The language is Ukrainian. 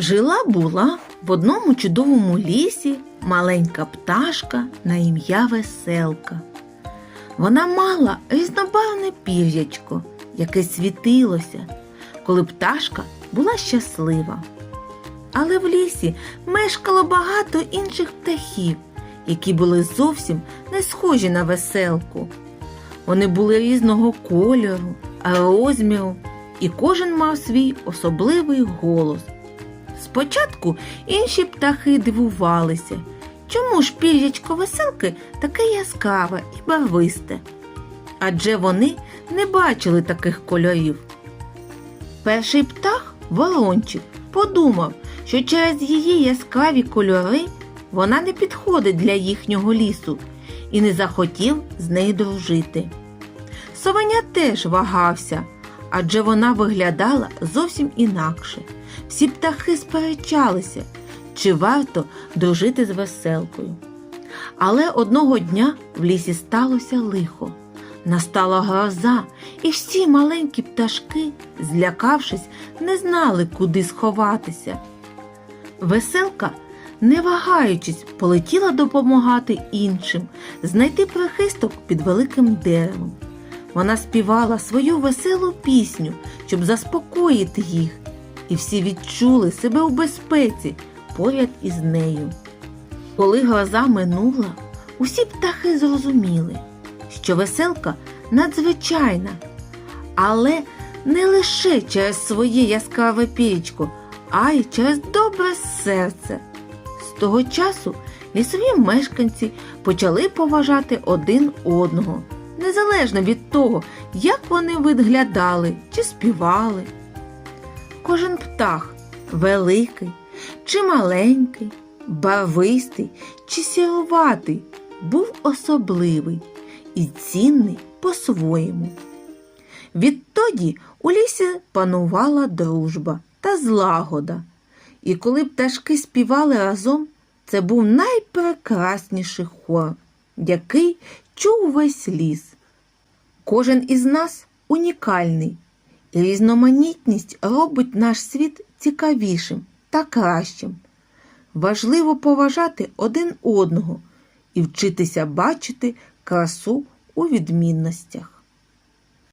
Жила була в одному чудовому лісі маленька пташка на ім'я Веселка. Вона мала різнобарвне пір'ячко, яке світилося, коли пташка була щаслива. Але в лісі мешкало багато інших птахів, які були зовсім не схожі на веселку. Вони були різного кольору, розміру, і кожен мав свій особливий голос. Спочатку інші птахи дивувалися, чому ж пір'ячко веселки таке яскраве і барвисте. Адже вони не бачили таких кольорів. Перший птах, ворончик, подумав, що через її яскраві кольори вона не підходить для їхнього лісу і не захотів з нею дружити. Совеня теж вагався, адже вона виглядала зовсім інакше. Всі птахи сперечалися, чи варто дружити з веселкою. Але одного дня в лісі сталося лихо. Настала гроза, і всі маленькі пташки, злякавшись, не знали, куди сховатися. Веселка, не вагаючись, полетіла допомагати іншим знайти прихисток під великим деревом. Вона співала свою веселу пісню, щоб заспокоїти їх, і всі відчули себе у безпеці поряд із нею. Коли гроза минула, усі птахи зрозуміли, що веселка надзвичайна, але не лише через своє яскраве пірічко, а й через добре серце. З того часу лісові мешканці почали поважати один одного, незалежно від того, як вони виглядали чи співали. Кожен птах великий чи маленький, барвистий чи сіруватий був особливий і цінний по-своєму. Відтоді у лісі панувала дружба та злагода, і коли пташки співали разом, це був найпрекрасніший хор, який чув весь ліс. Кожен із нас унікальний, різноманітність робить наш світ цікавішим та кращим. Важливо поважати один одного і вчитися бачити красу у відмінностях.